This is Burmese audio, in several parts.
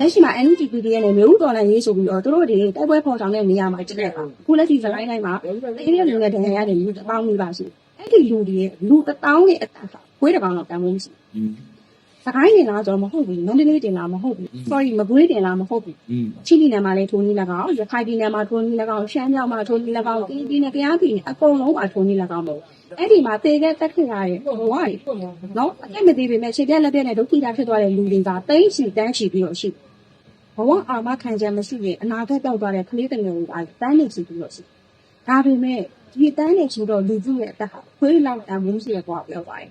လက်ရှိမှာ NUG PDF နဲ့မျိုးဥတော်လှန်ရေးဆိုပြီးတော့သူတို့တွေတိုက်ပွဲဖော်ဆောင်တဲ့နေရာမှာတက်ခဲ့ပါအခုလက်ရှိစကိုင်းတိုင်းမှာတင်းရလူနဲ့တရားရတဲ့လူတစ်ပေါင်းနေပါရှိအဲ့ဒီလူတွေရဲ့လူတစ်ပေါင်းရဲ့အတန်ခွေးတစ်ပေါင်းတော့တန်ဖိုးမရှိစကိုင်းတင်လားဆိုတော့မဟုတ်ဘူးမန္တလေးတင်လားမဟုတ်ဘူး sorry မကွေးတင်လားမဟုတ်ဘူးချီလီနယ်မှာလည်းထိုးနီး၎င်းရခိုင်ပြည်နယ်မှာထိုးနီး၎င်းရှမ်းမြောက်မှာထိုးနီး၎င်းကင်းပြည်နယ်ကယားပြည်နယ်အကုန်လုံးမှာထိုးနီး၎င်းပေါ့အဲ့ဒီမှာသေခဲ့တက်ခဲ့ရတဲ့ဘဝတွေနော်အသက်မသေးပေမဲ့ခြေပြက်လက်ပြက်နဲ့ဒုက္ခိတာဖြစ်သွားတဲ့လူတွေကတိတ်ချီတန်းချီပြီးတော့ရှိတယ် ဘဝအာမခံချက်မရှိရင်အနာဂတ်ပြောက်သွားတဲ့ကလေးတငယ်တွေကတန်းနေချီပြီးတော့ရှိဒါပေမဲ့ဒီတန်းနေချီတော့လူကြီးရဲ့အသက်ဟာခွေးလောက်တန်မှုရှိရကွာပြောပါတယ်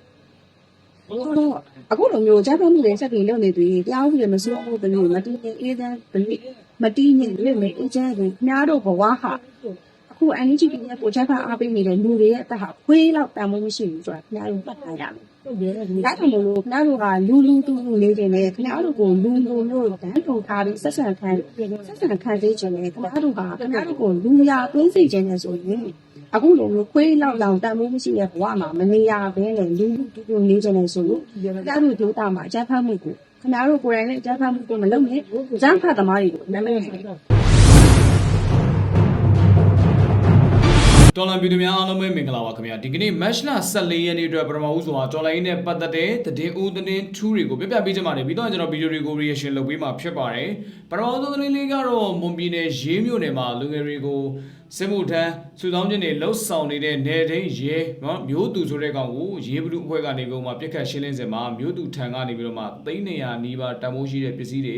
ဆိုတော့အခုလိုမျိုးဂျပန်မှုတွေစက်တွေလုပ်နေပြီးတရားဥပဒေမစိုးဘူးတမျိုးမတည်ငြိမ်အေးချမ်းတမျိုးမတည်ငြိမ်လေမေအေးချမ်းတွေခင်ဗျားတို့ဘဝဟာ အခု NGP ရဲ့ကိုဂျပန်အားပေးနေတဲ့လူတွေရဲ့အသက်ဟာခွေးလောက်တန်မှုမရှိဘူးဆိုတာခင်ဗျားတို့မှတ်ထားရမယ်။ဒါကြောင့်မလို့ခင်ဗျားတို့ကလူလူတူတူလေးတွေနဲ့ခင်ဗျားတို့ကိုလူလူမျိုးတန်းတူထားပြီးဆက်ဆံခံဆက်ဆံခံစေချင်တယ်ခင်ဗျားတို့ကခင်ဗျားတို့ကိုလူရာသွင်းစေချင်တယ်ဆိုရင်အခုလိုမျိုးခွေးလောက်လောက်တန်မှုမရှိတဲ့ဘဝမှာမနေရဘဲနဲ့လူလူတူတူနေချင်တယ်ဆိုလို့ခင်ဗျားတို့ဒုတာမှာအကြမ်းဖက်မှုကိုခင်ဗျားတို့ကိုယ်တိုင်နဲ့အကြမ်းဖက်မှုကိုမလုပ်နဲ့အကြမ်းဖက်သမားတွေကိုနာမည် တော်လန်ပြည်သူများအားလုံးပဲမင်္ဂလာပါခင်ဗျာဒီကနေ့ match လ14ရက်နေ့အတွက်ပထမဦးဆုံးကတော်လိုင်းနဲ့ပတ်သက်တဲ့သတင်းဦးသတင်းထူးတွေကိုပြပြပေးချင်ပါတယ်ပြီးတော့ကျွန်တော်ဗီဒီယိုတွေကို reaction လုပ်ပေးမှာဖြစ်ပါတယ်ပထမဦးဆုံးသတင်းလေးကတော့မွန်ပြည်နယ်ရေးမြို့နယ်မှာလူငယ်တွေကိုစစ်မှုထမ်းစုဆောင်းခြင်းတွေလှုပ်ဆောင်နေတဲ့နယ်ဒိန်းရဲနော်မျိုးသူဆိုတဲ့ကောင်ကိုရေးဘလူအဖွဲ့ကနေပြီးတော့မှပြစ်ခတ်ရှင်းလင်းစင်မှာမျိုးသူထံကနေပြီးတော့မှ300နီးပါးတန်ဖိုးရှိတဲ့ပစ္စည်းတွေ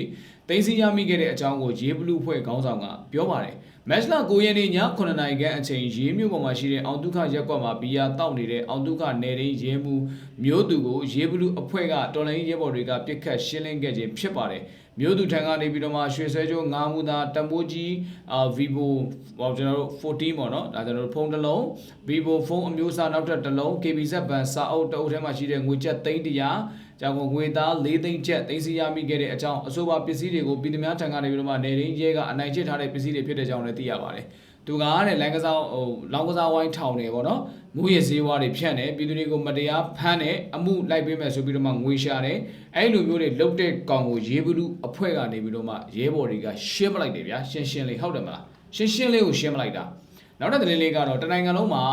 တင်စီရမိခဲ့တဲ့အကြောင်းကိုရေးဘလူအဖွဲ့ခေါင်းဆောင်ကပြောပါတယ် မက်လ9ရက်နေ့ည9နာရီခန့်အချိန်ရေးမြို့ပေါ်မှာရှိတဲ့အောင်တုခရက်ကွက်မှာဘီယာတောက်နေတဲ့အောင်တုခနယ်ရင်းရဲမှုမျိုးသူကိုရေးဘလူအဖွဲ့ကတော်လိုင်းရဲဘော်တွေကပြစ်ခတ်ရှင်းလင်းခဲ့ခြင်းဖြစ်ပါတယ်မျိုးသူထံကနေပြီးတော့မှရွှေဆွဲကျိုးငါးမူသားတံပိုးကြီးအာ Vivo ဟောကျွန်တော်တို့14ပေါ့နော်ဒါကျွန်တော်တို့ဖုန်းတစ်လုံး Vivo ဖုန်းအမျိုးအစားနောက်ထပ်တစ်လုံး KBZ ဘန်စာအုပ်တအုပ်ထဲမှာရှိတဲ့ငွေကျပ်300 ကျောင်းငွေသား4သိန်းကျပ်သိမ်းဆည်းရမိခဲ့တဲ့အကြောင်းအဆိုပါပစ္စည်းတွေကိုပြည်သူများထံကနေပြီးတော့မှနေရင်းရဲကအနိုင်ကျစ်ထားတဲ့ပစ္စည်းတွေဖြစ်တဲ့ကြောင်းလည်းသိရပါတယ်။သူကတဲ့လိုင်းကစားဟိုလောင်းကစားဝိုင်းထောင်တယ်ပေါ့နော်။မူရည်ဈေးဝါးတွေဖြန့်တယ်ပြည်သူတွေကိုမတရားဖမ်းတယ်အမှုလိုက်ပေးမယ်ဆိုပြီးတော့မှငွေရှာတယ်။အဲ့လိုမျိုးတွေလုတ်တဲ့ကောင်ကိုရေးဘူးလူအဖွဲ့ကနေပြီးတော့မှရဲဘော်တွေကရှင်းပလိုက်တယ်ဗျာ။ရှင်းရှင်းလေးဟုတ်တယ်မလား။ရှင်းရှင်းလေးကိုရှင်းပလိုက်တာ။နောက်တဲ့သတင်းလေးကတော့တနိုင်ငံလုံးမှာ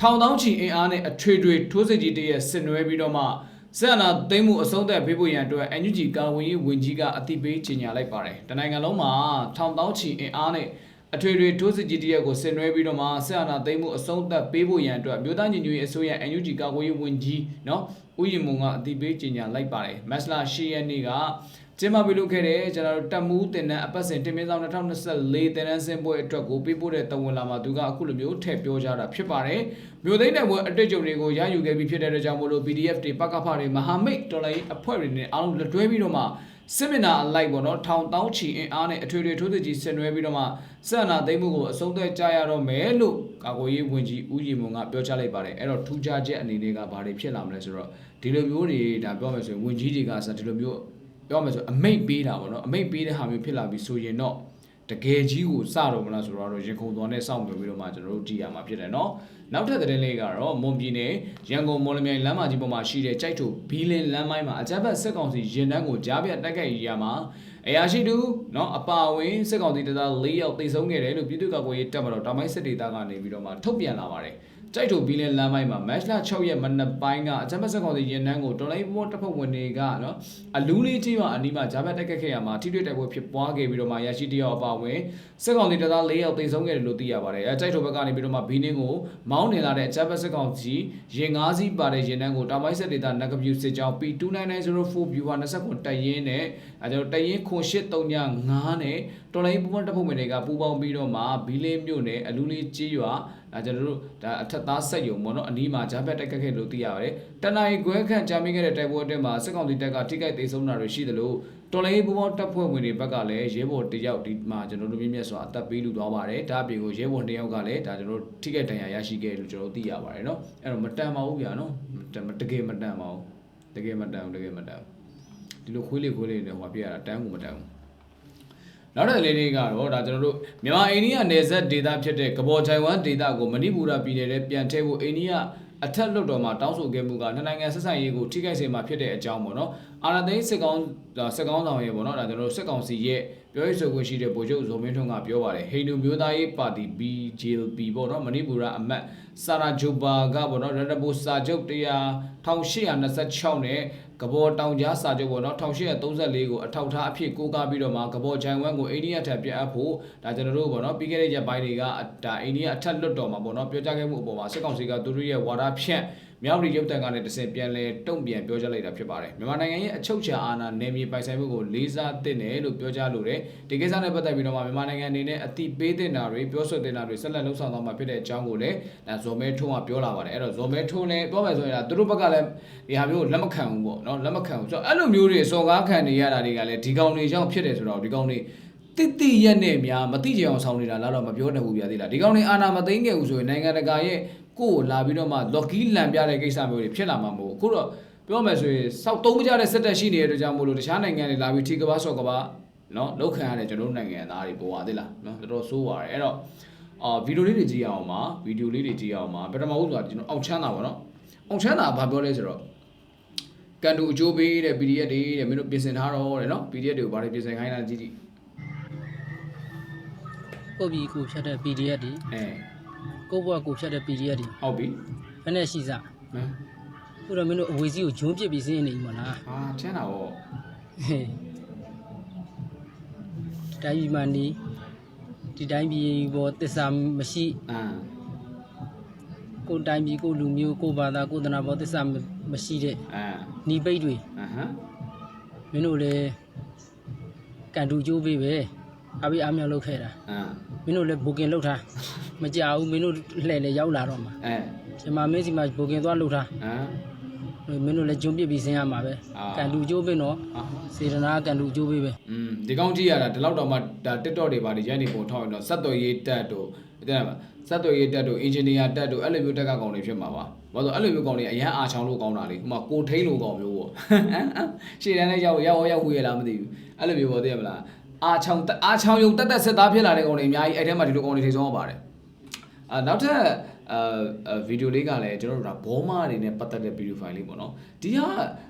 ထောင်တောင်းချီအင်အားနဲ့အထွေထွေထိုးစစ်ကြီးတရဲ့ဆင်နွှဲပြီးတော့မှ ဆက်အနာသိမ်းမှုအဆုံးသတ်ပေးဖို့ရန်အတွက် NUG ကာဝေးရေးဝန်ကြီးကအသိပေးကြေညာလိုက်ပါတယ်။တနိုင်ငံလုံးမှာထောင်တောင်းချီအင်အားနဲ့အထွေထွေထိုးစစ်ကြီးတရက်ကိုဆင်နွှဲပြီးတော့မှဆက်အနာသိမ်းမှုအဆုံးသတ်ပေးဖို့ရန်အတွက်မြို့သားညီညွတ်ရေးအစိုးရ NUG ကာဝေးရေးဝန်ကြီးနော်ဥယျာဉ်မုံကအသိပေးကြေညာလိုက်ပါတယ်။မက်စလာ၈ရက်နေ့က ကျင်းပပြုလုပ်ခဲ့တဲ့ကျွန်တော်တို့တက်မှုတင်တဲ့အပတ်စဉ်တင်မင်းဆောင်2024တင်နန်းစင်ပွဲအတွက်ကိုပေးပို့တဲ့တဝန်လာမှာသူကအခုလိုမျိုးထည့်ပြောကြတာဖြစ်ပါတယ်။မြို့သိမ်းတဲ့ဘွဲအတွေ့အကြုံတွေကိုရယူခဲ့ပြီးဖြစ်တဲ့အတွက်ကြောင့်မို့လို့ PDF တွေပကဖတွေမဟာမိတ်တော်လိုင်းအဖွဲ့တွေနဲ့အားလုံးလက်တွဲပြီးတော့မှစစ်မနာအလိုက်ပေါ့နော်ထောင်တောင်းချီအင်အားနဲ့အထွေထွေထိုးစစ်ကြီးဆင်နွှဲပြီးတော့မှဆက်အနာသိမ်းမှုကိုအဆုံးသတ်ကြရတော့မယ်လို့ကာကွယ်ရေးဝန်ကြီးဦးရီမွန်ကပြောကြားလိုက်ပါတယ်အဲ့တော့ထူးခြားချက်အနေနဲ့ကဘာတွေဖြစ်လာမလဲဆိုတော့ဒီလိုမျိုးတွေဒါပြောမယ်ဆိုရင်ဝန်ကြီးတွေကစဒီလိုမျိုး ပြောမယ်ဆိုအမိတ်ပေးတာပေါ့နော်အမိတ်ပေးတဲ့ဟာမျိုးဖြစ်လာပြီဆိုရင်တော့တကယ်ကြီးကိုစတော့မလားဆိုတော့ရင်ခုန်သွားနဲ့စောင့်ကြပြီးတော့မှကျွန်တော်တို့ကြည့်ရမှာဖြစ်တယ်เนาะနောက်ထပ်သတင်းလေးကတော့မွန်ပြည်နယ်ရန်ကုန်မော်လမြိုင်လမ်းမကြီးပေါ်မှာရှိတဲ့ကြိုက်တူဘီလင်လမ်းမိုင်းမှာအကြမ်းဖက်စစ်ကောင်စီရင်တန်းကိုကြားပြတ်တိုက်ခိုက်ရမှာအရာရှိတူเนาะအပါဝင်စစ်ကောင်စီတပ်သား၄ယောက်တိတ်ဆုံးခဲ့တယ်လို့ပြည်သူ့ကာကွယ်ရေးတပ်မတော်တောင်ပိုင်းစစ်ဒေသကနေပြီးတော့မှထုတ်ပြန်လာပါတယ် ကြိုက်ထိုဘီလင်းလမ်းပိုင်းမှာ match လ6ရက်မနက်ပိုင်းကအချမ်းမဆက်ကောင်စီရင်နှန်းကိုတော်လိုင်းမော့တပ်ဖွဲ့ဝင်တွေကနော်အလူးလေးကြီးမှအနီးမှာဂျာဘတ်တက်ခဲ့ခဲ့ရမှာထိတွေ့တိုက်ပွဲဖြစ်ပွားခဲ့ပြီးတော့မှရရှိတယောက်အပါဝင်စစ်ကောင်စီတပ်သား၄ယောက်တိတ်ဆုံးခဲ့တယ်လို့သိရပါတယ်အဲကြိုက်ထိုဘက်ကနေပြီးတော့မှဘီနင်းကိုမောင်းနေလာတဲ့အချမ်းမဆက်ကောင်စီရင်၅စီးပါတဲ့ရင်နှန်းကိုတောင်ပိုင်းစစ်ဒေသနဂဗျူစစ်ကြောင်း P29904 viewer 29တက်ရင်းနဲ့အဲကျွန်တော်တက်ရင်းခွန်839နဲ့တော်လိုင်းပူပေါင်းတပ်ဖွဲ့ဝင်တွေကပူးပေါင်းပြီးတော့မှဘီလင်းမြို့နယ်အလူးလေးကြီးရွာ ဒါကျွန်တော်တို့ဒါအထက်သားဆက်ယုံပေါ့နော်အနီးမှာဂျာဘတ်တက်ခတ်ခဲ့လို့သိရပါတယ်တနင်္ဂနွေခွဲခန့်ကြာမြင့်ခဲ့တဲ့တိုက်ပွဲအတွင်းမှာစစ်ကောင်စီတပ်ကထိခိုက်ဒေဆုံးတာတွေရှိသလိုတော်လိုင်းပူပေါင်းတပ်ဖွဲ့ဝင်တွေဘက်ကလည်းရဲဘော်တယောက်ဒီမှာကျွန်တော်တို့မြင့်မြတ်စွာအသက်ပေးလူသွားပါတယ်ဒါအပြင်ကိုရဲဘော်တယောက်ကလည်းဒါကျွန်တော်တို့ထိခိုက်ဒဏ်ရာရရှိခဲ့လို့ကျွန်တော်တို့သိရပါတယ်နော်အဲ့တော့မတန်ပါဘူးဗျာနော်တကယ်မတန်ပါဘူးတကယ်မတန်ဘူးတကယ်မတန်ဘူးဒီလိုခွေးလေးခွေးလေးနဲ့ဟိုပြရတာတန်းကိုမတန်ဘူး နောက်တဲ့လေးလေးကတော့ဒါကျွန်တော်တို့မြန်မာအိန္ဒိယနယ်စပ်ဒေသဖြစ်တဲ့ကဘော်ချိုင်ဝမ်ဒေသကိုမဏိပူရပြည်နယ်ထဲပြန်ထည့်ဖို့အိန္ဒိယအထက်လွှတ်တော်မှာတောင်းဆိုခဲ့မှုကနှစ်နိုင်ငံဆက်ဆံရေးကိုထိခိုက်စေမှာဖြစ်တဲ့အကြောင်းပေါ့နော်အာဏာသိမ်းစစ်ကောင်စစ်ကောင်ဆောင်ရဲ့ပေါ့နော်ဒါကျွန်တော်တို့စစ်ကောင်စီရဲ့ပြောရေးဆိုခွင့်ရှိတဲ့ဗိုလ်ချုပ်ဇော်မင်းထွန်းကပြောပါတယ်ဟိန္ဒူမျိုးသားရေးပါတီ BJP ပေါ့နော်မဏိပူရအမတ်စာရာဂျိုဘာကပေါ့နော်ရတဘူစာချုပ်တရား1826နဲ့ ကဘောတောင်ကြားစာချုပ်ပေါ့နော်1834ကိုအထောက်အထားအဖြစ်ကိုးကားပြီးတော့မှကဘောဂျိုင်ဝမ်ကိုအိန္ဒိယထပ်ပြတ်အပ်ဖို့ဒါကျွန်တော်တို့ပေါ့နော်ပြီးခဲ့တဲ့ရက်ပိုင်းတွေကဒါအိန္ဒိယအထက်လွတ်တော်မှာပေါ့နော်ပြောကြားခဲ့မှုအပေါ်မှာစစ်ကောင်စီကသူတို့ရဲ့ဝါဒဖြန့် မြောက်ရီရုပ်တံကနေတစ်ဆင့်ပြန်လဲတုံ့ပြန်ပြောကြားလိုက်တာဖြစ်ပါတယ်မြန်မာနိုင်ငံရဲ့အချုပ်ချာအာဏာနယ်မြေပိုင်ဆိုင်မှုကိုလေးစားသင့်တယ်လို့ပြောကြားလိုတယ်ဒီကိစ္စနဲ့ပတ်သက်ပြီးတော့မှမြန်မာနိုင်ငံအနေနဲ့အတိပေးတင်တာတွေပြောဆိုတင်တာတွေဆက်လက်လှုပ်ဆောင်သွားမှာဖြစ်တဲ့အကြောင်းကိုလည်းဒါဇော်မဲထုံးကပြောလာပါတယ်အဲ့တော့ဇော်မဲထုံးလည်းပြောမယ်ဆိုရင်ဒါသူတို့ဘက်ကလည်းဒီဟာမျိုးကိုလက်မခံဘူးပေါ့နော်လက်မခံဘူးဆိုတော့အဲ့လိုမျိုးတွေစော်ကားခံနေရတာတွေကလည်းဒီကောင်တွေကြောင့်ဖြစ်တယ်ဆိုတော့ဒီကောင်တွေတိတိရက်နဲ့များမတိကြအောင်ဆောင်နေတာလားတော့မပြောနိုင်ဘူးပြသေးလားဒီကောင်တွေအာဏာမသိမ်းခဲ့ဘူးဆိုရင်နိုင်ငံတကာရဲ့ ကိုယ်ကိုလာပြီးတော့မှလော်ကီလန်ပြတဲ့ကိစ္စမျိုးတွေဖြစ်လာမှာမဟုတ်ဘူးအခုတော့ပြောမယ်ဆိုရင်စောက်သုံးမကြတဲ့စက်တက်ရှိနေတဲ့အတွက်ကြောင့်မို့လို့တခြားနိုင်ငံတွေလာပြီးထိကဘာဆော့ကဘာနော်လောက်ခံရတဲ့ကျွန်တော်တို့နိုင်ငံသားတွေပေါ်ပါသေးလားနော်တော်တော်ဆိုးပါတယ်အဲ့တော့အာဗီဒီယိုလေးတွေကြည့်ရအောင်ပါဗီဒီယိုလေးတွေကြည့်ရအောင်ပါပထမဦးဆိုတာကျွန်တော်အောင်ချမ်းသာပါနော်အောင်ချမ်းသာကဘာပြောလဲဆိုတော့ကန်တူအကျိုးပေးတဲ့ PDF တွေတဲ့မင်းတို့ပြင်ဆင်ထားတော့တဲ့နော် PDF တွေကိုဘာတွေပြင်ဆင်ခိုင်းတာကြည့်ကြည့်ကိုယ့်ပြည်ကိုဖြတ်တဲ့ PDF တွေအဲ ကိုယ့်ဘဝကိုဖြတ်တဲ့ PDF တွေဟုတ်ပြီဘယ်နဲ့ရှိစားမင်းခုတော့မင်းတို့အဝေးစီးကိုဂျုံးပစ်ပြီးစင်းနေပြီမလားအာချမ်းသာဗောဟေးတိုင်းပြည်မှာနေဒီတိုင်းပြည်ပေါ်တစ္ဆာမရှိအာကိုယ်တိုင်းပြည်ကိုယ်လူမျိုးကိုယ်ဘာသာကိုယ်သနာပေါ်တစ္ဆာမရှိတဲ့အာหนีပိတ်တွေအဟမ်မင်းတို့လည်းကန်တူကျိုးပေးပဲ အဘိအမြောက်လုပ်ခဲ့တာအာမင်းတို့လည်းဘိုကင်လုပ်ထားမကြဘူးမင်းတို့လှည့်လေရောက်လာတော့မှာအဲဒီမှာမင်းစီမှာဘိုကင်သွားလုပ်ထားဟမ်မင်းတို့လည်းဂျုံပြစ်ပြီးဆင်းရမှာပဲအာကန်တူကျိုးပေးတော့အာစေတနာကန်တူကျိုးပေးပဲอืมဒီကောင်းကြည့်ရတာဒီလောက်တော့မှဒါ TikTok တွေပါတွေရိုက်နေပုံထောက်ရင်တော့စက်တော်ရေးတက်တို့တဲ့မှာစက်တော်ရေးတက်တို့ engineer တက်တို့အဲ့လိုမျိုးတက်ကကောင်တွေဖြစ်မှာပါဘာလို့အဲ့လိုမျိုးကောင်တွေအရန်အားချောင်းလို့ကောင်းတာလေဥပမာကိုထိန်လို့ကောင်မျိုးပေါ့ရှေ့တန်းလေးရောက်ရောက်ရောက်ဝေးရလားမသိဘူးအဲ့လိုမျိုးပေါ့သိရမလား အားချောင်းအားချောင်းယုံတက်တက်ဆက်သားဖြစ်လာတဲ့ကောင်တွေအများကြီးအဲ့ထဲမှာဒီလိုကောင်တွေထိဆုံးရပါတယ်အာနောက်ထပ်အာဗီဒီယိုလေးကလည်းကျွန်တော်တို့ကဘောမတွေနဲ့ပတ်သက်တဲ့ဗီဒီယိုဖိုင်လေးပေါ့နော်ဒီဟာ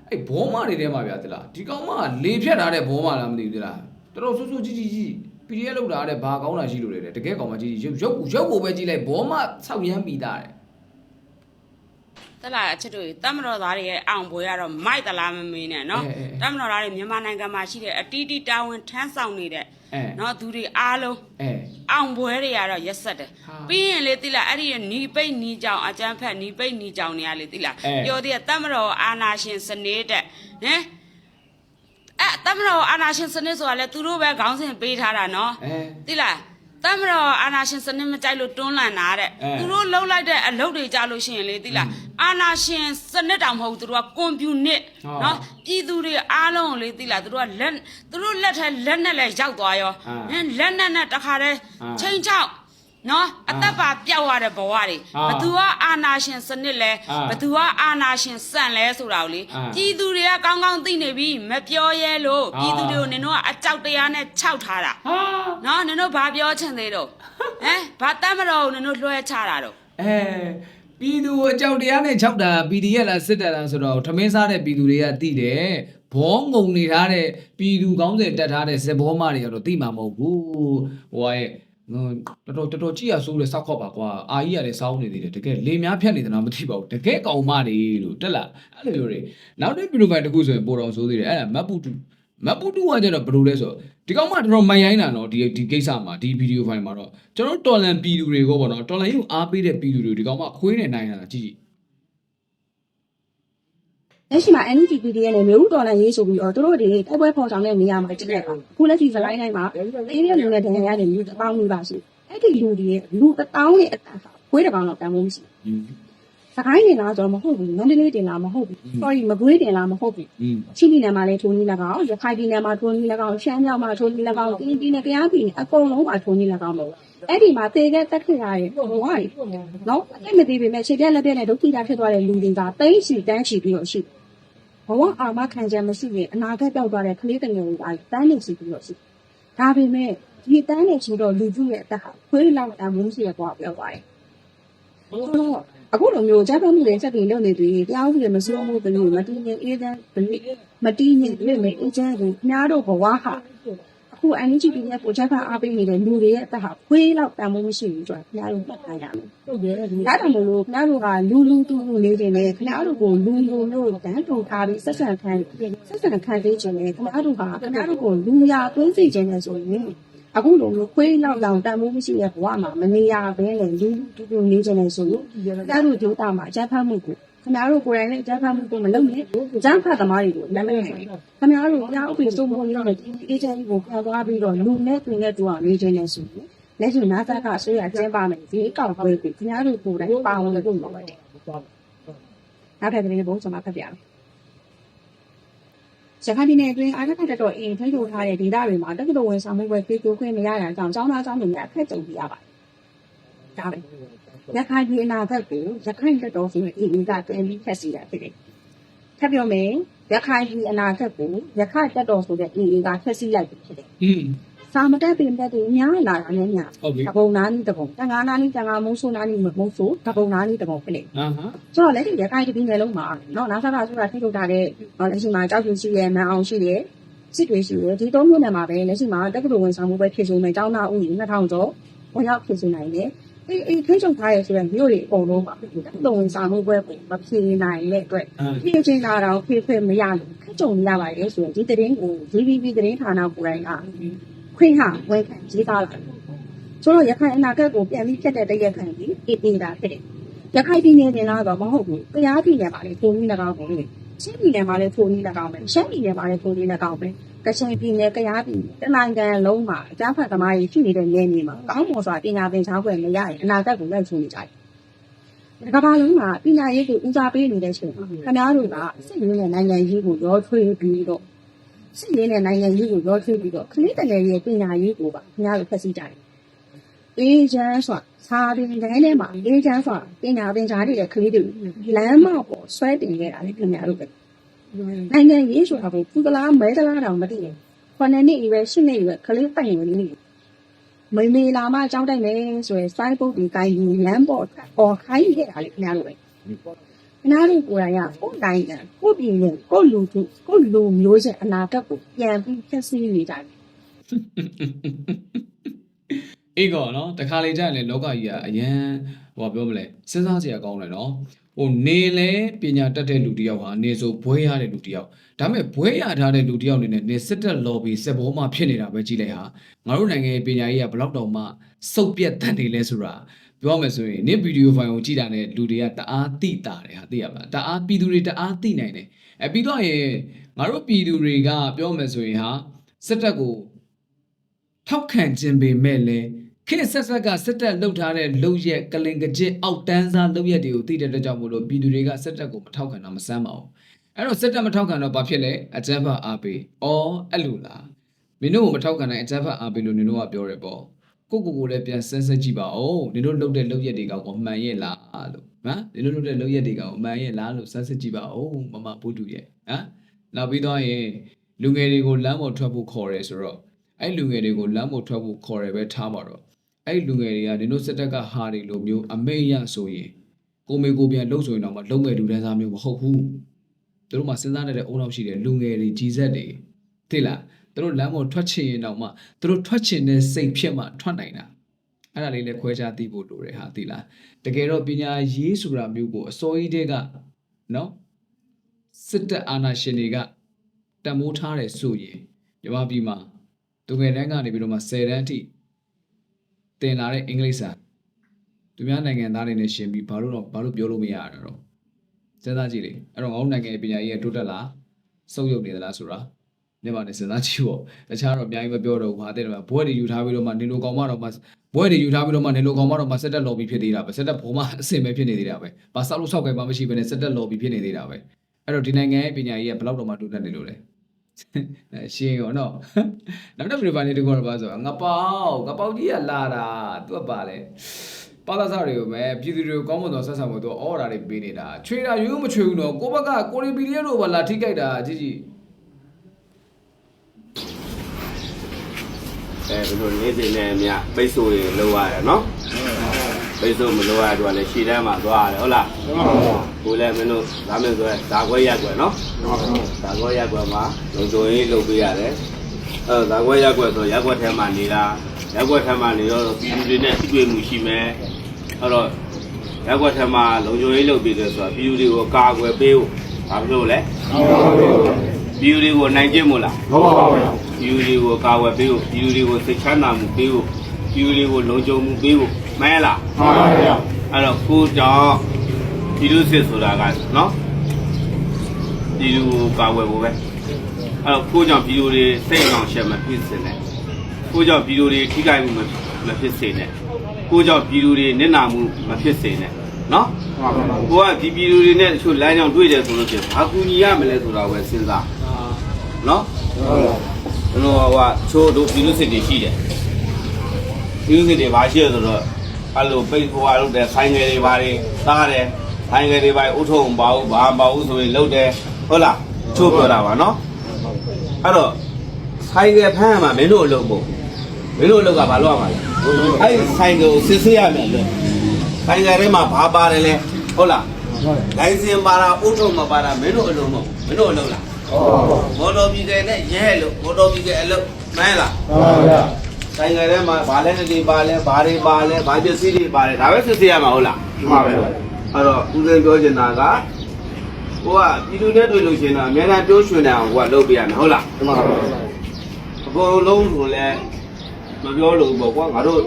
အဲ့ဘောမတွေထဲမှာဗျာတိလားဒီကောင်မလေဖြတ်ထားတဲ့ဘောမလားမသိဘူးတိလားတော်တော်ဆူဆူကြီးကြီးကြီး PDF လောက်တာတဲ့ဘာကောင်းတာရှိလို့လေတကယ်ကောင်မကြီးကြီးရုပ်ရုပ်ကိုပဲကြည့်လိုက်ဘောမဆောက်ရမ်းပြီးသားတယ် တက်လာအချက်တို့တမတော်သားတွေရဲ့အောင်ပွဲကတော့မိုက်တလားမမင်းနဲ့နော်တမတော်သားတွေမြန်မာနိုင်ငံမှာရှိတဲ့အတီးတီတာဝန်ထမ်းဆောင်နေတဲ့အဲနော်သူတွေအားလုံးအဲအောင်ပွဲတွေကတော့ရက်ဆက်တယ်ဟာပြီးရင်လေတိလာအဲ့ဒီနီးပိတ်နီးကြောင်အကျန်းဖက်နီးပိတ်နီးကြောင်နေရလေတိလာအဲပြောသေးတယ်တမတော်အာနာရှင်စနေတဲ့ဟမ်အဲ့တမတော်အာနာရှင်စနေဆိုတာလေသူတို့ပဲခေါင်းစဉ်ပေးထားတာနော်အဲတိလားတမတော်အာနာရှင်စနစ်မကြိုက်လို့တွန်းလှန်တာတဲ့အဲသူတို့လှုပ်လိုက်တဲ့အလုပ်တွေကြလို့ရှိရင်လေတိလား အာနာရှင်စနစ်တောင်မဟုတ်ဘူးသူတို့ကကွန်ပျူနစ်ဟောနော်ပြည်သူတွေအားလုံးကိုလေတိလားသူတို့ကလက်သူတို့လက်ထဲလက်နဲ့လည်းရောက်သွားရောအာဟင်လက်နဲ့နဲ့တခါတည်းအာချိန်ချောက်နော်အသက်ပါပြောက်ရတဲ့ဘဝတွေအာဘသူကအာနာရှင်စနစ်လဲအာဘသူကအာနာရှင်စံလဲဆိုတာကိုလေအာပြည်သူတွေကကောင်းကောင်းသိနေပြီမပြောရဲလို့အာပြည်သူတွေကိုနင်တို့ကအကြောက်တရားနဲ့ခြောက်ထားတာဟာနော်နင်တို့ဘာပြောချင်သေးတော့ဟမ်ဘာတတ်မတော်ဘူးနင်တို့လွှဲချတာတော့အဲ ပြည်သူအကြောက်တရားနဲ့၆တာ PDF လားစစ်တပ်လားဆိုတော့ထမင်းစားတဲ့ပြည်သူတွေကတိတယ်ဘောငုံနေထားတဲ့ပြည်သူကောင်းစဉ်တက်ထားတဲ့စစ်ဘောမတွေကတော့တိမှာမဟုတ်ဘူးဟိုရဲ့တော်တော်တော်တော်ကြည့်ရဆိုးလေစောက်ခောက်ပါကွာအာကြီးကလည်းစောင်းနေသေးတယ်တကယ်လေများဖြတ်နေတယ်နော်မသိပါဘူးတကယ်ကောင်မတွေလို့တက်လာအဲ့လိုမျိုးတွေနောက်တစ်ဗီဒီယိုဖိုင်တစ်ခုဆိုရင်ပိုတော်ဆိုးသေးတယ်အဲ့ဒါမတ်ပူတူ မတ်ပူတူကကျတော့ဘယ်လိုလဲဆိုတော့ဒီကောင်မတော်တော်မရိုင်းတာနော်ဒီဒီကိစ္စမှာဒီဗီဒီယိုဖိုင်မှာတော့ကျွန်တော်တော်လန်ပြည်သူတွေကိုပေါ့နော်တော်လန်ကြီးကိုအားပေးတဲ့ပြည်သူတွေဒီကောင်မခွေးနေနိုင်တာကြည့်ကြည့်လက်ရှိမှာ NGPD ရဲ့နေမျိုးတော်လန်ရေးဆိုပြီးတော့သူတို့တွေတိုက်ပွဲဖော်ဆောင်တဲ့နေရာမှာတကယ်ပါခုလက်ရှိစလိုင်းတိုင်းမှာအေးရလူနဲ့တန်ရတဲ့လူတစ်ပေါင်းနေပါရှိအဲ့ဒီလူတွေရဲ့လူတစ်ပေါင်းရဲ့အတန်ခွေးတစ်ပေါင်းတော့တန်ဖို့မရှိ စကိုင်းနေလားဆိုတော့မဟုတ်ဘူးမန္တလေးတင်လားမဟုတ်ဘူး sorry မကွေးတင်လားမဟုတ်ဘူးอืมချင်းပြည်နယ်မှာလည်းထိုးနီး၎င်းရခိုင်ပြည်နယ်မှာထိုးနီး၎င်းရှမ်းမြောက်မှာထိုးနီး၎င်းကရင်ပြည်နယ်ကယားပြည်နယ်အကုန်လုံးမှာထိုးနီး၎င်းပေါ့အဲ့ဒီမှာတေခဲ့တက်ခရရဲ့ဘဝကြီးနော်အဲ့မသေးပေမဲ့ခြေပြက်လက်ပြက်နဲ့ဒုက္ခိတာဖြစ်သွားတဲ့လူတွေကတိတ်စီတန်းချီပြီးတော့ရှိဘဝအာမခံချက်မရှိရင်အနာဂတ်ပြောက်သွားတဲ့ကလေးတငယ်တွေကတန်းနေစီပြီးတော့ရှိဒါပေမဲ့ဒီတန်းနေချီတော့လူကြီးရဲ့အသက်ဟာခွေးလောက်တန်မှုရှိရတော့ပြောသွားတယ်တော့ အခုလိုမျိုးဂျပန်မှုတွေစက်ပြီးလုပ်နေပြီးတရားဥပဒေမစိုးမှုတွေမတည်ငြိမ်အေးချမ်းမတည်ငြိမ်တွေနဲ့အေးချမ်းတွေခင်ဗျားတို့ဘဝဟာအခု energy ပြည့်ရဲ့ကိုဂျပန်အားပေးနေတဲ့လူတွေရဲ့အသက်ဟာခွေးလောက်တန်ဖိုးမရှိဘူးဆိုတာခင်ဗျားတို့မှတ်ထားရမယ်။ဟုတ်တယ်။ဒါကြောင့်မလို့ခင်ဗျားတို့ကလူလူတူတူနေနေတယ်ခင်ဗျားတို့ကိုလူလူမျိုးတန်းတူထားပြီးဆက်ဆံခံဆက်ဆံခံပေးခြင်းနဲ့ခင်ဗျားတို့ကခင်ဗျားတို့ကိုလူရသွင်းစေခြင်းနဲ့ဆိုရင် အခုလိုမျိုးခွေးလောက်လောက်တန်ဖိုးမရှိတဲ့ဘဝမှာမနေရဘဲနဲ့လူတူတူနေခြင်းနဲ့ဆိုရင်ခင်ဗျားတို့ဒုတာမှာအကြမ်းဖက်မှုကိုခင်ဗျားတို့ကိုယ်တိုင်လည်းအကြမ်းဖက်မှုကိုမလုပ်နဲ့အကြမ်းဖက်သမားတွေကိုလက်မဲ့ခင်ဗျားတို့ကြားဥပဒေစိုးမိုးရေးတော့အေဂျင့်ကြီးကိုခေါ်သွားပြီးတော့လူနဲ့တွင်နဲ့တူအောင်နေခြင်းနဲ့ဆိုရင်လက်ရှိနာသာကအစိုးရကျင်းပမယ်ဒီအကောက်ပွဲပြီးခင်ဗျားတို့ကိုယ်တိုင်ပါဝင်လို့မှာပါတယ်နောက်ထပ်သတင်းဘုံကျွန်မဖတ်ပြမယ် ရခိုင်ပြည်နယ်အတွင်းအားကတက်တော့အင်ထိထုတ်ထားတဲ့ဒေသတွေမှာတက္ကသိုလ်ဝင်ဆောင်မှုပဲပြေကိုခွင့်မရတာကြောင့်ကျောင်းသားကျောင်းသူများအခက်ကြုံနေရပါတယ်ဒါပဲရခိုင်ပြည်အနာဘက်ကိုရခိုင်တက်တော်ဆိုရင်အင်ကတွင်ပြီးဖက်စီတာဖြစ်တယ်ထပ်ပြောမယ်ရခိုင်ပြည်အနာဘက်ကိုရခိုင်တက်တော်ဆိုတဲ့အင်ကဖက်စီလိုက်ပြီဖြစ်တယ်อืม စာမတက်ပင်တက်တွေများလာတာနဲ့များဟုတ်ပြီတပုံနာနီးတပုံတန်ငါနာနီးတန်ငါမုံဆိုးနာနီးမုံဆိုးတပုံနာနီးတပုံဖြစ်နေအာဟာဆိုတော့လက်ရှိရခိုင်တပြည်နယ်လုံးမှာနော်နာဆာကဆိုတာထိထုတ်ထားတဲ့လက်ရှိမှာကြောက်ဖြူရှိရဲမန်အောင်ရှိရဲစစ်တွေရှိရဲဒီသုံးမျိုးနဲ့မှာပဲလက်ရှိမှာတက္ကသိုလ်ဝင်ဆောင်မှုပဲဖြစ်ဆိုနေကျောင်းသားဦးကြီး2000ကျော်ဝင်ရောက်ဖြစ်ဆိုနိုင်တယ်အေးအေးထိချုပ်ထားရဲဆိုရင်မြို့တွေအကုန်လုံးပါတက္ကသိုလ်ဝင်ဆောင်မှုပဲမဖြေနိုင်တဲ့အတွက်အာဖြည့်ချင်းလာတော့ဖြည့်ခွင့်မရလို့ခက်ကြုံရပါတယ်ဆိုရင်ဒီသတင်းကို GBB သတင်းဌာနကိုယ်တိုင်က ခွင့်ဟာဝန်ခံရေးသားလာတယ်ဆိုတော့ရခိုင်အနာဂတ်ကိုပြန်ပြီးဖြတ်တဲ့တရက်ခံပြီးအေးအေးတာဖြစ်တယ်ရခိုင်ပြည်နယ်တင်လာတော့မဟုတ်ဘူးတရားပြည်နယ်မှာလည်းပုံပြီး၎င်းပုံပြီးချင်းပြည်နယ်မှာလည်းပုံပြီး၎င်းပဲရှမ်းပြည်နယ်မှာလည်းပုံပြီး၎င်းပဲကချင်ပြည်နယ်ကယားပြည်နယ်တနိုင်ငံလုံးမှာအကြမ်းဖက်သမားတွေရှိနေတဲ့နေနေမှာကောင်းမွန်စွာပညာသင်ကြားခွင့်မရရင်အနာဂတ်ကိုလက်ချနေကြတယ်ဒီကမ္ဘာလုံးမှာပညာရေးကိုဦးစားပေးနေတဲ့အချိန်မှာခင်ဗျားတို့ကစစ်ရေးနဲ့နိုင်ငံရေးကိုရောထွေးပြီးတော့ စစ်ရေးနဲ့နိုင်ငံရေးကိုရောထွေးပြီးတော့ခလေးတငယ်ရဲ့ပညာရေးကိုပါခင်ဗျားတို့ဖက်စီကြတယ်။အေဂျင့်ဆိုစာပင်တိုင်းထဲမှာအေဂျင့်ဆိုပညာသင်ကြားနေတဲ့ခလေးတွေလမ်းမပေါ်ဆွဲတင်ခဲ့တာလေခင်ဗျားတို့ပဲ။နိုင်ငံရေးဆိုတာကိုကုသလားမဲသလားတောင်မသိဘူး။ခုနှစ်နှစ်အရွယ်ရှစ်နှစ်အရွယ်ခလေးပိုင်ဝင်နေတယ်။မေမေလာမအကြောင်းတိုက်မယ်ဆိုရင်စိုင်းပုတ်ဒီကိုင်းဒီလမ်းပေါ်ပေါ်ခိုင်းခဲ့တာလေခင်ဗျားတို့ပဲ ခင်ဗျားတို့ကိုယ်တိုင်ကကိုယ်တိုင်းကကိုယ်ပြည်နဲ့ကိုယ်လူထုကိုယ်လူမျိုးချက်အနာဂတ်ကိုပြန်ပြီးဖြည့်ဆည်းနေကြတယ်အေးကောနော်တခါလေကြာရင်လေလောကကြီးကအရန်ဟိုပြောမလဲစဉ်းစားစရာကောင်းတယ်နော်ဟိုနေလဲပညာတတ်တဲ့လူတစ်ယောက်ဟာနေဆိုဘွဲရတဲ့လူတစ်ယောက်ဒါပေမဲ့ဘွဲရထားတဲ့လူတစ်ယောက်အနေနဲ့နေစစ်တပ် lobby စက်ဘောမှဖြစ်နေတာပဲကြည့်လိုက်ဟာငါတို့နိုင်ငံရဲ့ပညာရေးကဘယ်လောက်တောင်မှစုပ်ပြတ်တတ်နေလဲဆိုတာ ပြောမယ်ဆိုရင်နင့်ဗီဒီယိုဖိုင်ကိုကြည့်တာနဲ့လူတွေကတအားတိတာတယ်ဟာသိရမလားတအားပြည်သူတွေတအားတိနိုင်တယ်အဲပြီးတော့ရင်ငါတို့ပြည်သူတွေကပြောမယ်ဆိုရင်ဟာစစ်တပ်ကိုထောက်ခံခြင်းပေမဲ့လည်းခေတ်ဆက်ဆက်ကစစ်တပ်လှုပ်ထားတဲ့လှုပ်ရက်ကလင်ကကြစ်အောက်တန်းစားလှုပ်ရက်တွေကိုသိတဲ့အတွက်ကြောင့်မို့လို့ပြည်သူတွေကစစ်တပ်ကိုမထောက်ခံတော့မစမ်းပါဘူးအဲ့တော့စစ်တပ်မထောက်ခံတော့ဘာဖြစ်လဲအကြမ်းဖက်အားပေးအော်အဲ့လိုလားမင်းတို့ကိုမထောက်ခံနိုင်အကြမ်းဖက်အားပေးလို့နင်တို့ကပြောတယ်ပေါ့ ကိုကိုကိုလည်းပြန်စမ်းစမ်းကြည့်ပါဦးနင်တို့လှုပ်တဲ့လှုပ်ရက်တွေကကောမှန်ရဲ့လားလို့ဟမ်နင်တို့လှုပ်တဲ့လှုပ်ရက်တွေကကောမှန်ရဲ့လားလို့စမ်းစစ်ကြည့်ပါဦးမမပိုးတူရဲ့ဟမ်နောက်ပြီးတော့ရင်လူငယ်တွေကိုလမ်းပေါ်ထွက်ဖို့ခေါ်ရဲဆိုတော့အဲ့လူငယ်တွေကိုလမ်းပေါ်ထွက်ဖို့ခေါ်တယ်ပဲထားမှာတော့အဲ့လူငယ်တွေကနင်တို့စစ်တပ်ကဟာတွေလိုမျိုးအမိတ်ရဆိုရင်ကိုမေကိုပြန်လှုပ်ဆိုရင်တော့မလုံငယ်လူတန်းစားမျိုးမဟုတ်ဘူးသူတို့မှစဉ်းစားနေတဲ့အုံနောက်ရှိတဲ့လူငယ်တွေကြီးဆက်တွေသိလား သူတို့လမ်းပေါ်ထွက်ချင်ရင်တော့မှသူတို့ထွက်ချင်တဲ့စိတ်ဖြစ်မှထွက်နိုင်တာအဲ့ဒါလေးလည်းခွဲခြားသိဖို့လိုတယ်ဟာသိလားတကယ်တော့ပညာရေးဆိုတာမျိုးကိုအစိုးရတွေကနော်စစ်တပ်အာဏာရှင်တွေကတံမိုးထားတယ်ဆိုရင်မြမပြည်မှာသူငယ်တန်းကနေပြီးတော့မှ10တန်းအထိတင်လာတဲ့အင်္ဂလိပ်စာသူများနိုင်ငံသားတွေနဲ့ရှင်ပြီးဘာလို့တော့ဘာလို့ပြောလို့မရတာတော့စဉ်းစားကြည့်လေအဲ့တော့ငေါ့နိုင်ငံရဲ့ပညာရေးကတိုးတက်လာစုပ်ယုပ်နေသလားဆိုတာ မြန်မာနဲ့စဉ်းစားကြည့်ပေါ့တခြားတော့အများကြီးမပြောတော့ဘူးဟာတဲ့တော့ဘွဲတွေယူထားပြီးတော့မှနေလိုကောင်မတော့မှဘွဲတွေယူထားပြီးတော့မှနေလိုကောင်မတော့မှစက်တက် lobby ဖြစ်သေးတာပဲစက်တက်ဘုံမှအစင်ပဲဖြစ်နေသေးတာပဲဘာဆောက်လို့ဆောက်ကြမှမရှိဘဲနဲ့စက်တက် lobby ဖြစ်နေသေးတာပဲအဲ့တော့ဒီနိုင်ငံရဲ့ပညာရေးကဘယ်လောက်တော့မှတိုးတက်နေလို့လဲအဲရှင်းရောနော်နောက်တစ်ဗီဒီယိုပိုင်းလေးတစ်ခုတော့ပါဆိုငပေါက်ငပေါက်ကြီးကလာတာသူကပါလေပါလာစားတွေကိုပဲပြည်သူတွေကိုကောင်းမွန်သောဆက်ဆံဖို့သူအော်ဒါတွေပေးနေတာချွေတာရိုးမချွေဘူးနော်ကိုဘက်ကကိုရီပီရီရဲ့လိုပါလာထိကြိုက်တာကြီးကြီး အဲဘယ်လိုနေစဉ်နဲ့အမြပိတ်ဆို့တွေလောက်ရတယ်နော်ပိတ်ဆို့မလိုရတော့လည်းရှည်တန်းမှာသွားရတယ်ဟုတ်လားကိုလည်းမင်းတို့ဒါမင်းဆိုရဲဇာခွဲရက်ွယ်နော်ဇာခွဲရက်ွယ်မှာလုံခြုံရေးလုပ်ပေးရတယ်အဲဇာခွဲရက်ွယ်ဆိုရက်ွက်ထဲမှာနေတာရက်ွက်ထဲမှာနေတော့ပြည်သူတွေနဲ့ထိတွေ့မှုရှိမယ်အဲ့တော့ရက်ွက်ထဲမှာလုံခြုံရေးလုပ်ပေးတယ်ဆိုတာပြည်သူတွေကိုကာကွယ်ပေးဖို့ဘာဖြစ်လို့လဲပြ ည်သူတွေကိုနိုင်ကျင့်မို့လားဟုတ်ပါဘူးဗျာပြည်သူတွေကိုကာကွယ်ပေးဖို့ပြည်သူတွေကိုစိတ်ချမ်းသာမှုပေးဖို့ပြည်သူတွေကိုလုံခြုံမှုပေးဖို့မှန်လားဟုတ်ပါဗျာအဲ့တော့ကိုကြောင့်ပြည်သူစစ်ဆိုတာကနော်ပြည်သူကိုကာကွယ်ဖို့ပဲအဲ့တော့ကိုကြောင့်ပြည်သူတွေစိတ်အောင်ရှက်မဖြစ်စေနဲ့ကိုကြောင့်ပြည်သူတွေထိခိုက်မှုမဖြစ်စေနဲ့ကိုကြောင့်ပြည်သူတွေနစ်နာမှုမဖြစ်စေနဲ့နော်ဟုတ်ပါဘူးကိုကဒီပြည်သူတွေနဲ့တချို့လမ်းကြောင်းတွေ့တယ်ဆိုလို့ရှိရင်ဘာကူညီရမလဲဆိုတာပဲစဉ်းစား နော်ဟုတ်ပါဘူးကျွန်တော်ကချိုးတို့ပြည်သူစစ်တွေရှိတယ်ပြည်သူစစ်တွေဘာရှိရဆိုတော့အဲ့လိုပိတ်ဟိုအားလုပ်တယ်ဆိုင်ငယ်တွေဘာတွေသားတယ်ဆိုင်ငယ်တွေဘာဥထုံမပါဘူးဘာမပါဘူးဆိုရင်လုပ်တယ်ဟုတ်လားချိုးပြောတာပါနော်အဲ့တော့ဆိုင်ငယ်ဖမ်းရမှာမင်းတို့အလုပ်ပေါ့မင်းတို့အလုပ်ကဘာလုပ်ရမှာလဲအဲ့ဒီဆိုင်ငယ်ကိုစစ်ဆေးရမယ်လို့ဆိုင်ငယ်ထဲမှာဘာပါတယ်လဲဟုတ်လားဟုတ်တယ်လိုင်စင်ပါတာဥထုံမပါတာမင်းတို့အလုပ်မဟုတ်မင်းတို့အလုပ်လားဟုတ်ပါဘူး မော်တော်ဘီကယ်နဲ့ရဲလို့မော်တော်ဘီကယ်အလုပ်မှန်းလားဟုတ်ပါဗျာဆိုင်ငယ်ထဲမှာဗာလဲနေပါလဲဗာတွေပါလဲဗာပစ္စည်းတွေပါလဲဒါပဲစစ်ဆေးရမှာဟုတ်လားဒီမှာပဲအဲ့တော့ဦးစင်းပြောချင်တာကဟိုကပြည်သူနဲ့တွေ့လို့ရှိရင်တော့အများအားပြောရွှင်နေအောင်ဟိုကလုပ်ပြရမယ်ဟုတ်လားဒီမှာပဲအကုန်လုံးဆိုလဲမပြောလို့ပေါ့ကွာငါတို့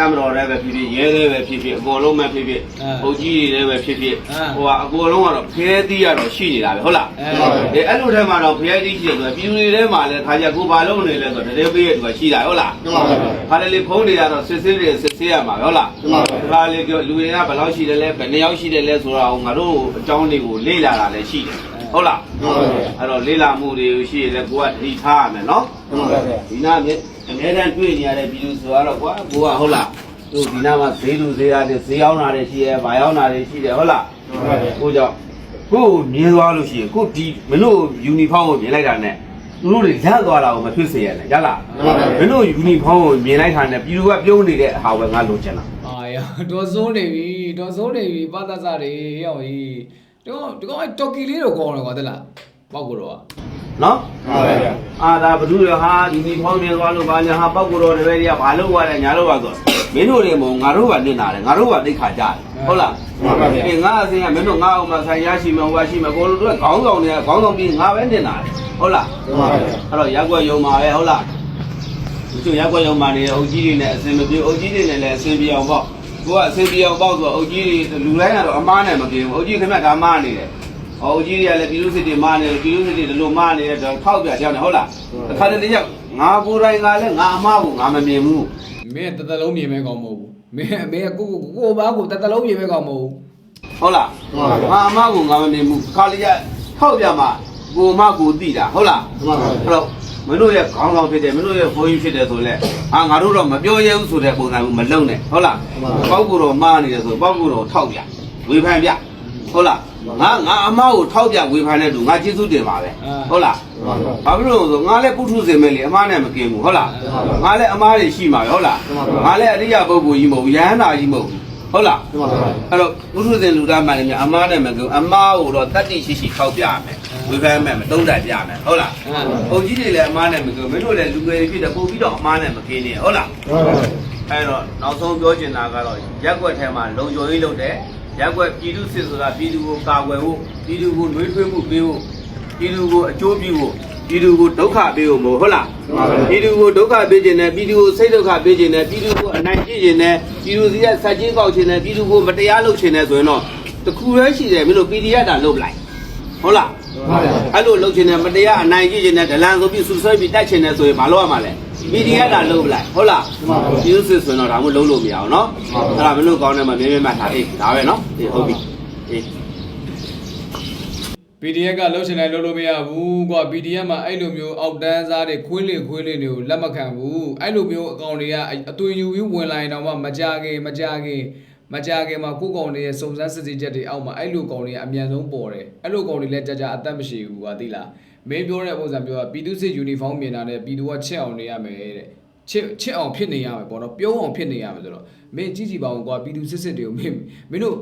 တမတော်လည်းပဲဖြစ်ဖြစ်ရဲလည်းပဲဖြစ်ဖြစ်အကုန်လုံးပဲဖြစ်ဖြစ်ဘုတ်ကြီးတွေလည်းပဲဖြစ်ဖြစ်ဟိုကအကုန်လုံးကတော့ဖဲသီးရတော့ရှိနေတာပဲဟုတ်လားအဲအဲအဲ့လိုထဲမှာတော့ဖျက်ကြီးရှိတယ်ဆိုတော့ပြည်သူတွေထဲမှာလည်းခါကြကိုဘာလုံးနေလဲဆိုတော့တည်းပေးရတူရှိတာဟုတ်လားဒီမှာပဲခါတယ်လေဖုန်းတွေကတော့စစ်စစ်တွေစစ်စစ်ရမှာပဲဟုတ်လားဒီမှာပဲခါလေပြောလူတွေကဘယ်လောက်ရှိတယ်လဲဘယ်နှစ်ယောက်ရှိတယ်လဲဆိုတာကိုငါတို့အကြောင်းတွေကိုလေ့လာတာလည်းရှိတယ် ဟုတ်လားဒီမှာပဲအဲ့တော့လေ့လာမှုတွေရှိရင်လည်းကိုကတတိထားရမယ်နော်ဒီမှာပဲဒီနာမြေအများတန်းတွေ့နေရတဲ့ပြည်သူဆိုတော့ကွာကိုကဟုတ်လားတို့ဒီနာမှာဈေးလူဈေးရတယ်ဈေးရောက်တာတွေရှိရဲဘာရောက်တာတွေရှိတယ်ဟုတ်လားဒီမှာပဲကိုကြောင့်ကိုကိုမြင်သွားလို့ရှိရင်ကိုဒီမင်းတို့ယူနီဖောင်းကိုမြင်လိုက်တာနဲ့သူတို့တွေလန့်သွားတာကိုမဖြစ်စေရနဲ့ရလားမင်းတို့ယူနီဖောင်းကိုမြင်လိုက်တာနဲ့ပြည်သူကပြုံးနေတဲ့ဟာပဲငါလိုချင်တာအာရတော်စိုးနေပြီတော်စိုးနေပြီပါသစတွေဟောကြီး ဒီကောင်ဒီကောင်တော်ကီလေးတော့ကောင်းတယ်ကွာတဲ့လားပောက်ကိုတော့နော်ဒီမှာပဲဗျာအာဒါဘ누구လဲဟာယူနီဖောင်းမြင်သွားလို့ဘာညာဟာပောက်ကိုတော်တပည့်တွေကဘာလို့ရတယ်ညာလို့ပါဆိုမင်းတို့တွေမငါတို့ကနစ်နာတယ်ငါတို့ကသိခါကြတယ်ဟုတ်လားဒီမှာပဲဗျာအေးငါအစင်းကမင်းတို့ငါ့အောင်မဆိုင်ရရှိမဟိုပါရှိမကိုလိုတို့ကခေါင်းဆောင်တွေကခေါင်းဆောင်ပြီးငါပဲနစ်နာတယ်ဟုတ်လားဒီမှာပဲအဲ့တော့ရက်ွက်ယုံပါပဲဟုတ်လားဒီလိုရက်ွက်ယုံပါနေအုပ်ကြီးတွေနဲ့အစင်မပြေအုပ်ကြီးတွေနဲ့လည်းအစင်ပြေအောင်ပေါ့ ကိုကအစင်ပြေအောင်ပေါ့ဆိုတော့အုပ်ကြီးတွေလူတိုင်းကတော့အမားနဲ့မပြေဘူးအုပ်ကြီးခင်ဗျဒါမားနေတယ်အုပ်ကြီးတွေကလည်းပြည်သူစစ်တွေမားနေတယ်ပြည်သူစစ်တွေဒီလိုမားနေတယ်တော့ထောက်ပြကြောင်းနေဟုတ်လားတစ်ခါတည်းကျငါကိုယ်တိုင်ကလည်းငါအမားကိုငါမမြင်ဘူးမင်းတသက်လုံးမြင်မဲကောင်းမဟုတ်ဘူးမင်းအမေကိုကိုကိုဘာကိုတသက်လုံးမြင်မဲကောင်းမဟုတ်ဘူးဟုတ်လားငါအမားကိုငါမမြင်ဘူးခါလေးကထောက်ပြမှာကိုအမကိုသိတာဟုတ်လားဒီမှာပဲအဲ့တော့ မင်းတို့ရဲ့ခေါင်းဆောင်ဖြစ်တယ်မင်းတို့ရဲ့ဘိုးကြီးဖြစ်တယ်ဆိုလဲအာငါတို့တော့မပြောရဲဘူးဆိုတဲ့ပုံစံမျိုးမလုံနဲ့ဟုတ်လားပေါက်ကူတော့မားနေတယ်ဆိုပေါက်ကူတော့ထောက်ပြဝေဖန်ပြဟုတ်လားငါငါအမားကိုထောက်ပြဝေဖန်တဲ့သူငါကျေးဇူးတင်ပါပဲဟုတ်လားဒီမှာပဲဘာဖြစ်လို့လဲဆိုငါလည်းပုထုဇဉ်ပဲလေအမားနဲ့မကင်းဘူးဟုတ်လားငါလည်းအမားတွေရှိမှာပဲဟုတ်လားငါလည်းအရိယာပုဂ္ဂိုလ်ကြီးမဟုတ်ဘူးယဟန္တာကြီးမဟုတ်ဘူး ဟုတ်လားဒီမှာပဲအဲ့တော့ပုထုဇဉ်လူသားမှန်တယ်များအမားနဲ့မကင်းအမားကိုတော့တတ္တိရှိရှိထောက်ပြရမယ်ဝေဖန်မယ်မတုံးတိုက်ပြမယ်ဟုတ်လားအဲ။အုပ်ကြီးတွေလည်းအမားနဲ့မကင်းမင်းတို့လည်းလူငယ်တွေဖြစ်တယ်ပို့ပြီးတော့အမားနဲ့မကင်းနေဟုတ်လားဒီမှာပဲ။အဲ့တော့နောက်ဆုံးပြောချင်တာကတော့ရက်ွက်ထဲမှာလုံခြုံရေးလုပ်တယ်။ရက်ွက်ပြည်သူစစ်ဆိုတာပြည်သူကိုကာကွယ်ဖို့ပြည်သူကိုနှွေးထွေးမှုပေးဖို့ပြည်သူကိုအကျိုးပြုဖို့ ပြည်သူကိုဒုက္ခပေးဖို့မဟုတ်ဟုတ်လား။ပြည်သူကိုဒုက္ခပေးခြင်းနဲ့ပြည်သူကိုစိတ်ဒုက္ခပေးခြင်းနဲ့ပြည်သူကိုအနိုင်ကျင့်ခြင်းနဲ့ပြည်သူစီကစက်ချင်းကောက်ခြင်းနဲ့ပြည်သူကိုမတရားလုပ်ခြင်းနဲ့ဆိုရင်တော့တခုတည်းရှိတယ်မင်းတို့ PDF တာလုပ်လိုက်ဟုတ်လားဒီမှာပဲအဲ့လိုလုပ်ချင်တယ်မတရားအနိုင်ကျင့်ချင်တယ်ဒလန်ဆိုပြီးဆူဆွဲပြီးတိုက်ချင်တယ်ဆိုရင်မလုပ်ရမှာလဲမီဒီယာတာလုပ်ပလိုက်ဟုတ်လားကျေးဇူးစစ်ဆိုရင်တော့ဒါမှလုံးလို့မရအောင်နော်အဲ့ဒါမင်းတို့ကောင်းတယ်မှာမြဲမြဲမှတ်ထားအေးဒါပဲနော်အေးဟုတ်ပြီအေး PDF ကလှုပ်ရှင်တိုင်းလှုပ်လို့မရဘူးကွာ PDF မှာအဲ့လိုမျိုးအောက်တန်းစားတွေခွေးလေခွေးလေတွေကိုလက်မခံဘူးအဲ့လိုမျိုးအကောင့်တွေကအသွင်ယူပြီးဝင်လာရင်တော့မှမကြခင်မကြခင်မကြခင်မှာကိုယ့်ကောင်တွေရဲ့စုံစမ်းစစ်ဆေးချက်တွေအောက်မှာအဲ့လိုကောင်တွေကအမြန်ဆုံးပေါ်တယ်အဲ့လိုကောင်တွေလည်းကြာကြာအသက်မရှိဘူးကွာသိလားမင်းပြောတဲ့ပုံစံပြောတာပြည်သူစစ်ယူနီဖောင်းမြင်တာနဲ့ပြည်သူကချက်အောင်နေရမယ်တဲ့ချစ်ချစ်အောင်ဖြစ်နေရမယ်ပေါ့နော်ပြုံးအောင်ဖြစ်နေရမယ်ဆိုတော့မင်းကြည့်ကြည့်ပါဦးကွာပြည်သူစစ်စစ်တွေကိုမင်းမင်းတို့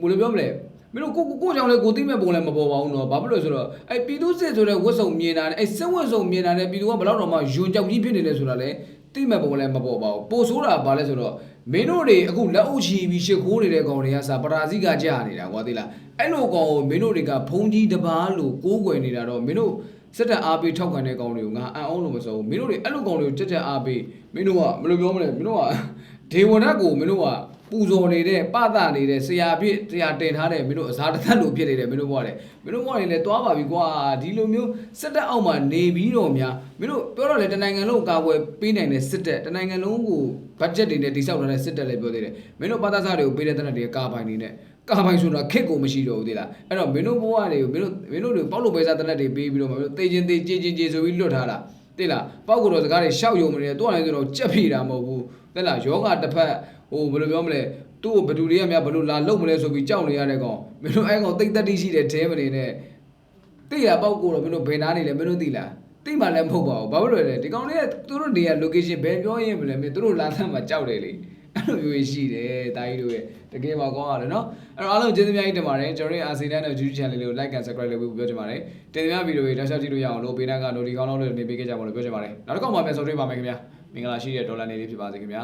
ဘယ်လိုပြောမလဲမ င်းတို့ကိုကိုကိုကြောင့်လည်းကိုသိမဲ့ပုံလည်းမပေါ်ပါဘူးနော်ဘာဖြစ်လို့လဲဆိုတော့အဲ့ပြည်သူစစ်ဆိုတဲ့ဝတ်စုံမြင်တာနဲ့အဲ့စစ်ဝတ်စုံမြင်တာနဲ့ပြည်သူကဘယ်တော့တော့မှယွန်ကြောက်ကြီးဖြစ်နေလဲဆိုတာလည်းသိမဲ့ပုံလည်းမပေါ်ပါဘူးပိုဆိုးတာဘာလဲဆိုတော့မင်းတို့တွေအခုလက်အုပ်ချီပြီးရှစ်ခိုးနေတဲ့ကောင်တွေကစာပရာဇိကကြာနေတာကွာသိလားအဲ့လိုကောင်ကိုမင်းတို့တွေကဖုံးကြီးတစ်ပါးလို့ကိုးကွယ်နေတာတော့မင်းတို့စက်တက်အားပေးထောက်ခံတဲ့ကောင်တွေကိုငါအံ့အောင်လို့မစိုးဘူးမင်းတို့တွေအဲ့လိုကောင်တွေကိုကြက်ကြက်အားပေးမင်းတို့ကဘယ်လိုပြောမလဲမင်းတို့ကဒေဝရတ်ကိုမင်းတို့က ပူဇော်နေတဲ့ပသနေတဲ့ဆရာဖြစ်ဆရာတင်ထားတဲ့မင်းတို့အစားတစ်သက်လို့ဖြစ်နေတယ်မင်းတို့ဘွားတယ်မင်းတို့ဘွားတွေလည်းတွားပါပြီကွာဒီလိုမျိုးစက်တက်အောက်မှာနေပြီးတော့များမင်းတို့ပြောတော့လေတနိုင်ငံလုံးကာကွယ်ပေးနိုင်တဲ့စစ်တက်တနိုင်ငံလုံးကိုဘတ်ဂျက်တွေနဲ့တိစောက်ထားတဲ့စစ်တက်လည်းပြောသေးတယ်မင်းတို့ပသစားတွေကိုပေးတဲ့တနက်တွေကကာပိုင်နေနဲ့ကာပိုင်ဆိုတာခက်ကိုမရှိတော့ဘူးသေးလားအဲ့တော့မင်းတို့ဘဝတွေကိုမင်းတို့မင်းတို့တွေပေါက်လို့ပဲစားတနက်တွေပေးပြီးတော့မင်းတို့တေချင်းတေချင်းချင်းချင်းဆိုပြီးလွတ်ထားတာသိလားပေါက်ကတော့စကားတွေရှောက်ယုံမနေတော့လည်းဆိုတော့ကြက်ဖြေတာမဟုတ်ဘူးသိလားယောဂတစ်ဖက် ဟိုဘယ်လိုပြောမလဲသူ့ကိုဘယ်သူတွေကများဘယ်လိုလာလုံမလဲဆိုပြီးကြောက်နေရတဲ့ကောင်မင်းတို့အဲ့ကောင်တိတ်တက်တိရှိတဲ့တဲမနေနဲ့သိရပေါက်ကိုတော့မင်းတို့ဘယ်နာနေလဲမင်းတို့သိလားသိမှလည်းမဟုတ်ပါဘူးဘာဖြစ်လို့လဲဒီကောင်တွေကသူတို့နေရ location ဘယ်ပြောရင်မလဲမင်းတို့လာသမ်းမှာကြောက်တယ်လေအဲ့လိုမျိုးရှိတယ်တာကြီးတို့ရဲ့တကယ်ပါကောင်းရတယ်နော်အဲ့တော့အားလုံးကျေးဇူးများကြီးတင်ပါတယ်ကျွန်တော်ရဲ့အာဆီဒန်နဲ့ YouTube channel လေးကို like and subscribe လုပ်ပြီးပြောချင်ပါတယ်တင်ပြဗီဒီယိုတွေတောက်လျှောက်ကြည့်လို့ရအောင်လို့ပေးနာက notification ကောင်းလို့နေပေးခဲ့ကြပါလို့ပြောချင်ပါတယ်နောက်တစ်ခေါက်မှပြန်ဆုံတွေ့ပါမယ်ခင်ဗျာမင်္ဂလာရှိတဲ့ဒေါ်လာနေလေးဖြစ်ပါစေခင်ဗျာ